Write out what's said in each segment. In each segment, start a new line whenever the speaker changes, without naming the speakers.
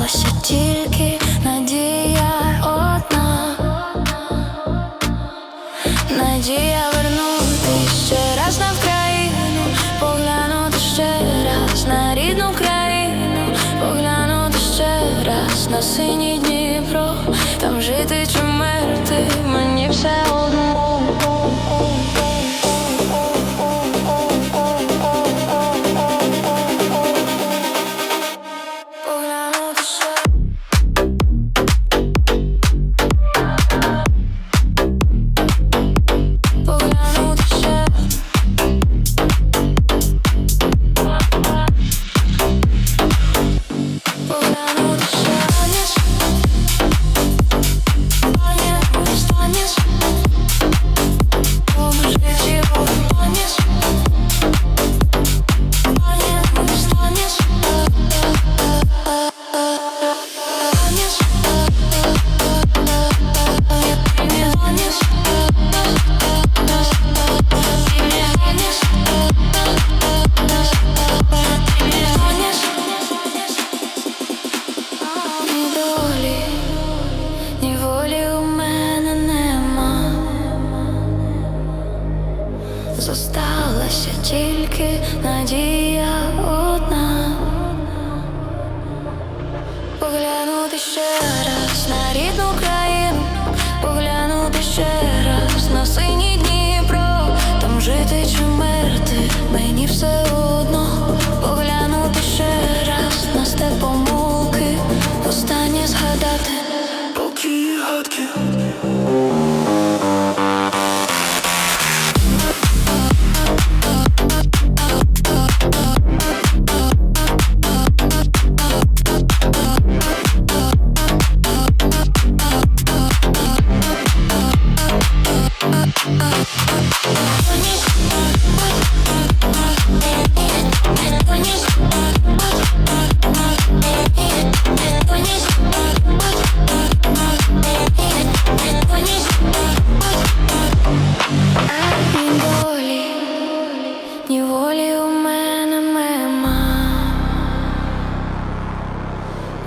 залишилася тільки надія одна, надія вернути ще раз на Вкраїну, поглянути ще раз на рідну країну, поглянути ще раз на синій зосталася тільки надія одна. Поглянути ще раз на рідну. Сьогодні волі у мене нема,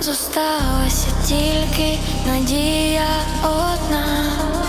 зосталася тільки надія одна.